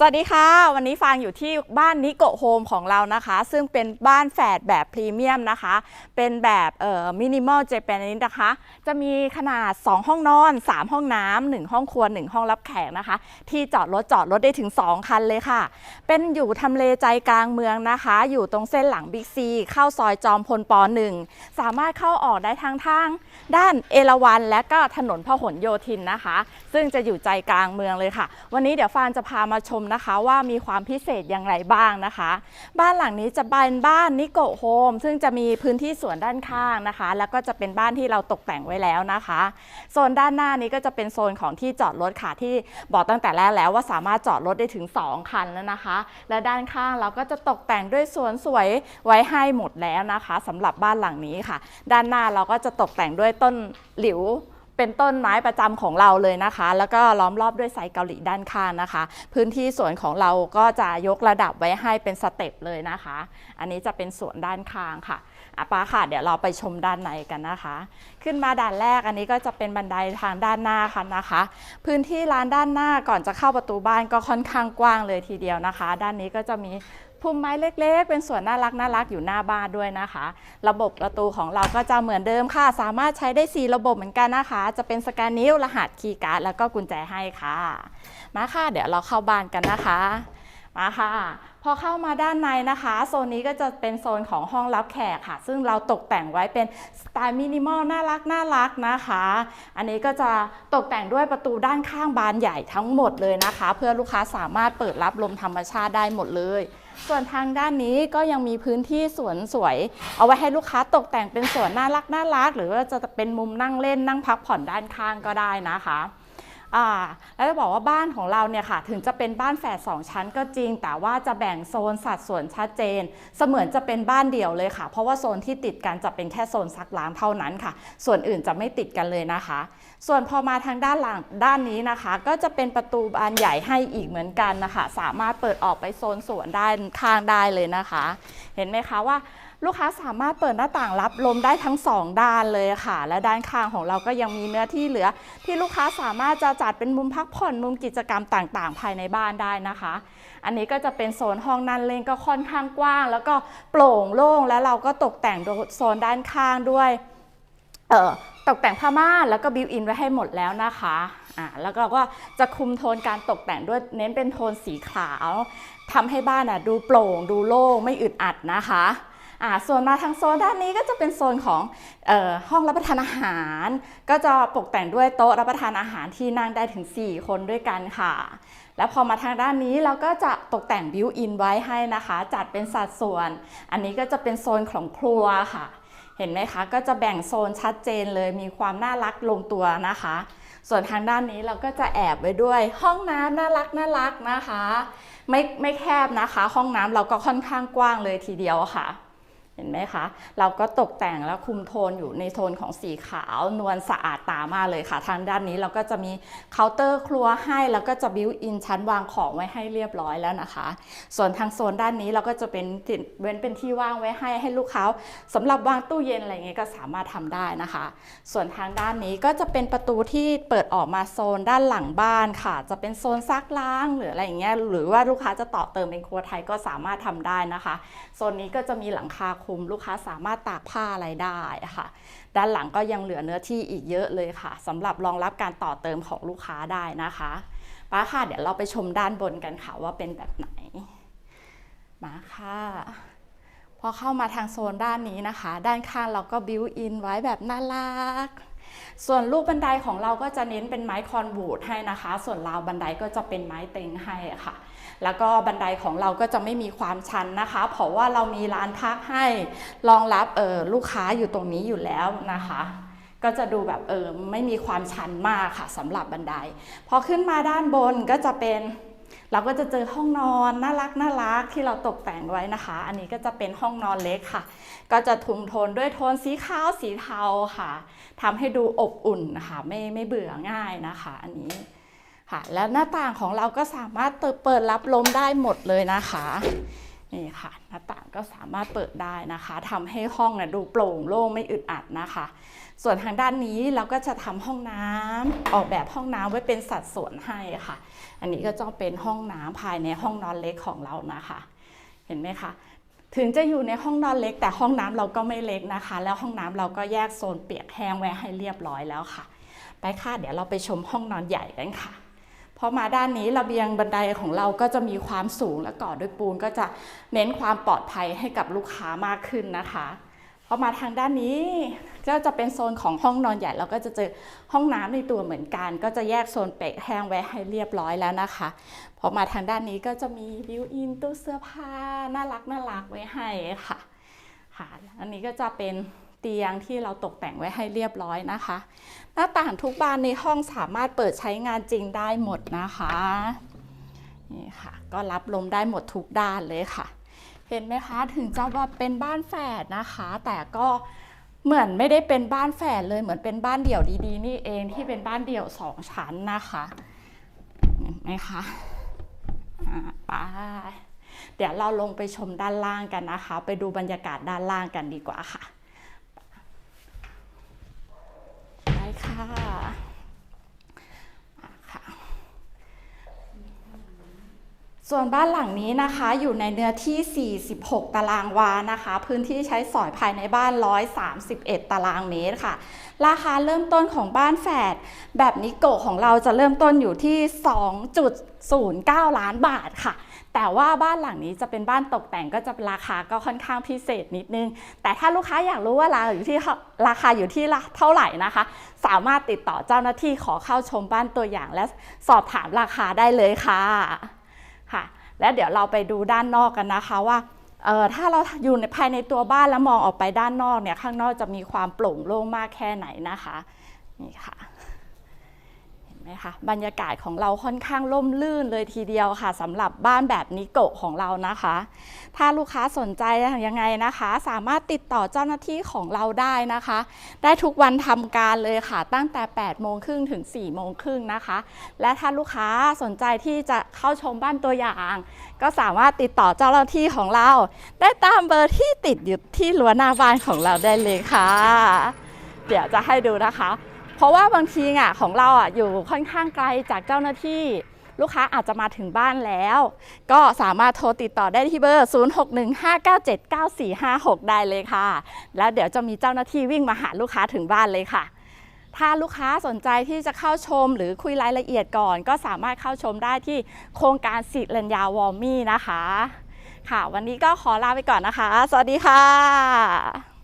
สวัสดีค่ะ วันนี้ฟางอยู่ที่บ้านนิโกโฮมของเรานะคะ ซึ่งเป็นบ้านแฝดแบบพรีเมียมนะคะ เป็นแบบเอ่อมินิมอลเจแปนนิสนะคะ จะมีขนาด 2 ห้องนอน 3 ห้องน้ำ1ห้องครัว1ห้องรับแขกนะคะ ที่จอดรถจอดรถได้ถึง 2 คันเลยค่ะ เป็นอยู่ทำเลใจกลางเมืองนะคะ อยู่ตรงเส้นหลังบิ๊กซีเข้าซอยจอมพลป .1 สามารถเข้าออกได้ทางทาง ด้านเอราวันและก็ถนนพหลโยธินนะคะ ซึ่งจะอยู่ใจกลางเมืองเลยค่ะ วันนี้เดี๋ยวฟานจะพามาชมนะคะว่ามีความพิเศษอย่างไรบ้างนะคะ บ้านหลังนี้จะเป็นบ้านนิโกโฮมซึ่งจะมีพื้นที่สวนด้านข้างนะคะ แล้วก็จะเป็นบ้านที่เราตกแต่งไว้แล้วนะคะโซนด้านหน้านี้ก็จะเป็นโซนของที่จอดรถค่ะที่บอกตั้งแต่แรกแล้วว่าสามารถจอดรถได้ถึง 2 คันแล้วนะคะ และด้านข้างเราก็จะตกแต่งด้วยสวนสวยไว้ให้หมดแล้วนะคะสำหรับบ้านหลังนี้ค่ะ ด้านหน้าเราก็จะตกแต่งด้วยต้นหลิว เป็นต้นไม้ประจำของเราเลยนะคะ แล้วก็ล้อมรอบด้วยไซเกาหลีด้านข้างนะคะ พื้นที่สวนของเราก็จะยกระดับไว้ให้เป็นสเต็ปเลยนะคะ อันนี้จะเป็นสวนด้านข้างค่ะอะป้าค่ะเดี๋ยวเราไปชมด้านในกันนะคะ ขึ้นมาด่านแรกอันนี้ก็จะเป็นบันไดทางด้านหน้าค่ะนะคะ พื้นที่ร้านด้านหน้าก่อนจะเข้าประตูบ้านก็ค่อนข้างกว้างเลยทีเดียวนะคะ ด้านนี้ก็จะมี พุ่มไม้เล็ก ๆ เป็นสวนน่ารักน่ารักอยู่หน้าบ้านด้วยนะคะ ระบบประตูของเราก็จะเหมือนเดิมค่ะ สามารถใช้ได้ 4 ระบบเหมือนกันนะคะ จะเป็นสแกนนิ้วรหัสคีย์การ์ดแล้วก็กุญแจให้ค่ะ มาค่ะ เดี๋ยวเราเข้าบ้านกันนะคะมาค่ะพอเข้ามาด้านในนะคะ โซนนี้ก็จะเป็นโซนของห้องรับแขกค่ะ ซึ่งเราตกแต่งไว้เป็นสไตล์มินิมอลน่ารักน่ารักนะคะ อันนี้ก็จะตกแต่งด้วยประตูด้านข้างบานใหญ่ทั้งหมดเลยนะคะ เพื่อลูกค้าสามารถเปิดรับลมธรรมชาติได้หมดเลย ส่วนทางด้านนี้ก็ยังมีพื้นที่สวนสวย เอาไว้ให้ลูกค้าตกแต่งเป็นสวนน่ารักน่ารัก หรือว่าจะเป็นมุมนั่งเล่นนั่งพักผ่อนด้านข้างก็ได้นะคะ อ่าแล้วจะบอกว่าบ้านของเราเนี่ยค่ะ ถึงจะเป็นบ้านแฝดสองชั้นก็จริง แต่ว่าจะแบ่งโซนสัดส่วนชัดเจน เสมือนจะเป็นบ้านเดี่ยวเลยค่ะ เพราะว่าโซนที่ติดกันจะเป็นแค่โซนซักล้างเท่านั้นค่ะ ส่วนอื่นจะไม่ติดกันเลยนะคะ ส่วนพอมาทางด้านหลังด้านนี้นะคะ ก็จะเป็นประตูบานใหญ่ให้อีกเหมือนกันนะคะ สามารถเปิดออกไปโซนสวนด้านข้างได้เลยนะคะ เห็นไหมคะว่า ลูกค้าสามารถเปิดหน้าต่างรับลมได้ทั้งสองด้านเลยค่ะ และด้านข้างของเราก็ยังมีเนื้อที่เหลือ ที่ลูกค้าสามารถจะจัดเป็นมุมพักผ่อนมุมกิจกรรมต่างๆ ภายในบ้านได้นะคะ อันนี้ก็จะเป็นโซนห้องนั่งเล่นก็ค่อนข้างกว้าง แล้วก็โปร่งโล่งแล้วเราก็ตกแต่งโซนด้านข้างด้วยเออตกแต่งผ้าม่านแล้วก็บิวอินไว้ให้หมดแล้วนะคะอ่าแล้วเราก็จะคุมโทนการตกแต่งด้วยเน้นเป็นโทนสีขาวทำให้บ้านอะดูโปร่งดูโล่งไม่อึดอัดนะคะ อ่าส่วนมาทางโซนด้านนี้ก็จะเป็นโซนของออห้องรับประทานอาหาร ก็จะตกแต่งด้วยโต๊ะรับประทานอาหารที่นั่งได้ถึง 4 คนด้วยกันค่ะ แล้วพอมาทางด้านนี้เราก็จะตกแต่งบิวอินไว้ให้นะคะ จัดเป็นสัดส่วน อันนี้ก็จะเป็นโซนของครัวค่ะ เห็นไหมคะ ก็จะแบ่งโซนชัดเจนเลยมีความน่ารักลงตัวนะคะ ส่วนทางด้านนี้เราก็จะแอบไว้ด้วยห้องน้ำน่ารักน่ารักนะคะ ไม่ไม่แคบนะคะ ห้องน้ำเราก็ค่อนข้างกว้างเลยทีเดียวค่ะ เห็นไหมคะ เราก็ตกแต่งแล้วคุมโทนอยู่ในโทนของสีขาวนวลสะอาดตามากเลยค่ะ ทางด้านนี้เราก็จะมีเคาน์เตอร์ครัวให้ แล้วก็จะบิวอินชั้นวางของไว้ให้เรียบร้อยแล้วนะคะ ส่วนทางโซนด้านนี้เราก็จะเป็นเว้นเป็นที่ว่างไว้ให้ให้ลูกค้าสำหรับวางตู้เย็นอะไรเงี้ยก็สามารถทำได้นะคะ ส่วนทางด้านนี้ก็จะเป็นประตูที่เปิดออกมาโซนด้านหลังบ้านค่ะ จะเป็นโซนซักล้างหรืออะไรอย่างเงี้ยหรือว่าลูกค้าจะต่อเติมเป็นครัวไทยก็สามารถทำได้นะคะโซนนี้ก็จะมีหลังคาลุมลูกค้าสามารถตากผ้าอะไรได้ค่ะ ด้านหลังก็ยังเหลือเนื้อที่อีกเยอะเลยค่ะสำหรับรองรับการต่อเติมของลูกค้าได้นะคะป้าค่ะเดี๋ยวเราไปชมด้านบนกันค่ะว่าเป็นแบบไหนมาค่ะพอเข้ามาทางโซนด้านนี้นะคะ ด้านข้างเราก็บิวอินไว้แบบน่ารัก ส่วนลูกบันไดของเราก็จะเน้นเป็นไม้คอนบูดให้นะคะ ส่วนราวบันไดก็จะเป็นไม้เต็งให้ค่ะ แล้วก็บันไดของเราก็จะไม่มีความชันนะคะ เพราะว่าเรามีร้านพักให้รองรับเออลูกค้าอยู่ตรงนี้อยู่แล้วนะคะก็จะดูแบบเออไม่มีความชันมากค่ะสำหรับบันได พอขึ้นมาด้านบนก็จะเป็น เราก็จะเจอห้องนอนน่ารักน่ารักที่เราตกแต่งไว้นะคะ อันนี้ก็จะเป็นห้องนอนเล็กค่ะ ก็จะทุ่มโทนด้วยโทนสีขาวสีเทาค่ะทำให้ดูอบอุ่นนะคะไม่ไม่เบื่อง่ายนะคะ อันนี้ค่ะ แล้วหน้าต่างของเราก็สามารถเปิดรับลมได้หมดเลยนะคะ นี่ค่ะหน้าต่างก็สามารถเปิดได้นะคะทำให้ห้องนะดูโปร่งโล่งไม่อึดอัดนะคะ ส่วนทางด้านนี้เราก็จะทำห้องน้ำออกแบบห้องน้ำไว้เป็นสัดส่วนให้ค่ะ อันนี้ก็จะเป็นห้องน้ำภายในห้องนอนเล็กของเรานะคะ เห็นไหมคะถึงจะอยู่ในห้องนอนเล็ก แต่ห้องน้ำเราก็ไม่เล็กนะคะ แล้วห้องน้ำเราก็แยกโซนเปียกแห้งไว้ให้เรียบร้อยแล้วค่ะ ไปค่ะเดี๋ยวเราไปชมห้องนอนใหญ่กันค่ะ พอมาด้านนี้ระเบียงบันไดของเราก็จะมีความสูงและก่อด้วยปูนก็จะเน้นความปลอดภัยให้กับลูกค้ามากขึ้นนะคะพอมาทางด้านนี้ก็จะเป็นโซนของห้องนอนใหญ่เราก็จะเจอห้องน้ำในตัวเหมือนกัน ก็จะแยกโซนเปียกแห้งไว้ให้เรียบร้อยแล้วนะคะพอมาทางด้านนี้ก็จะมีบิวอินตู้เสื้อผ้าน่ารักน่ารักไว้ให้ค่ะค่ะอันนี้ก็จะเป็น เตียงที่เราตกแต่งไว้ให้เรียบร้อยนะคะ หน้าต่างทุกบานในห้องสามารถเปิดใช้งานจริงได้หมดนะคะนี่ค่ะ ก็รับลมได้หมดทุกด้านเลยค่ะ เห็นไหมคะถึงจะว่าเป็นบ้านแฝดนะคะ แต่ก็เหมือนไม่ได้เป็นบ้านแฝดเลยเหมือนเป็นบ้านเดี่ยวดีๆ นี่เองที่เป็นบ้านเดี่ยวสองชั้นนะคะเห็นไหมคะอ่าไปเดี๋ยวเราลงไปชมด้านล่างกันนะคะ ไปดูบรรยากาศด้านล่างกันดีกว่าค่ะ ได้ค่ะค่ะ ส่วนบ้านหลังนี้นะคะอยู่ในเนื้อที่ 46 ตารางวานะคะ พื้นที่ใช้สอยภายในบ้าน 131 ตารางเมตรค่ะ ราคาเริ่มต้นของบ้านแฝดแบบนิโกของเราจะเริ่มต้นอยู่ที่ 2.09 ล้านบาทค่ะ แต่ว่าบ้านหลังนี้จะเป็นบ้านตกแต่งก็จะราคาก็ค่อนข้างพิเศษนิดนึง แต่ถ้าลูกค้าอยากรู้ว่าราคาอยู่ที่ราคาอยู่ที่เท่าไหร่นะคะ สามารถติดต่อเจ้าหน้าที่ขอเข้าชมบ้านตัวอย่างและสอบถามราคาได้เลยค่ะค่ะ แล้วเดี๋ยวเราไปดูด้านนอกกันนะคะว่าเออถ้าเราอยู่ในภายในตัวบ้านแล้วมองออกไปด้านนอกเนี่ยข้างนอกจะมีความโปร่งโล่งมากแค่ไหนนะคะนี่ค่ะ นไหมคะบรรยากาศของเราค่อนข้างร่มรื่นเลยทีเดียวค่ะสำหรับบ้านแบบนิโกะของเรานะคะ ถ้าลูกค้าสนใจยังไงนะคะ สามารถติดต่อเจ้าหน้าที่ของเราได้นะคะ ได้ทุกวันทำการเลยค่ะ ตั้งแต่ 8 โมงครึ่งถึง 4 โมงครึ่งนะคะ และถ้าลูกค้าสนใจที่จะเข้าชมบ้านตัวอย่าง ก็สามารถติดต่อเจ้าหน้าที่ของเรา ได้ตามเบอร์ที่ติดอยู่ที่รั้วหน้าบ้านของเราได้เลยค่ะ เดี๋ยวจะให้ดูนะคะ เพราะว่าบางทีอะของเราอะอยู่ค่อนข้างไกลจากเจ้าหน้าที่ ลูกค้าอาจจะมาถึงบ้านแล้ว ก็สามารถโทรติดต่อได้ที่เบอร์ 0615979456 ได้เลยค่ะ แล้วเดี๋ยวจะมีเจ้าหน้าที่วิ่งมาหาลูกค้าถึงบ้านเลยค่ะ ถ้าลูกค้าสนใจที่จะเข้าชมหรือคุยรายละเอียดก่อน ก็สามารถเข้าชมได้ที่โครงการสิรัญญาวอร์มี่นะคะ ค่ะ วันนี้ก็ขอลาไปก่อนนะคะ สวัสดีค่ะ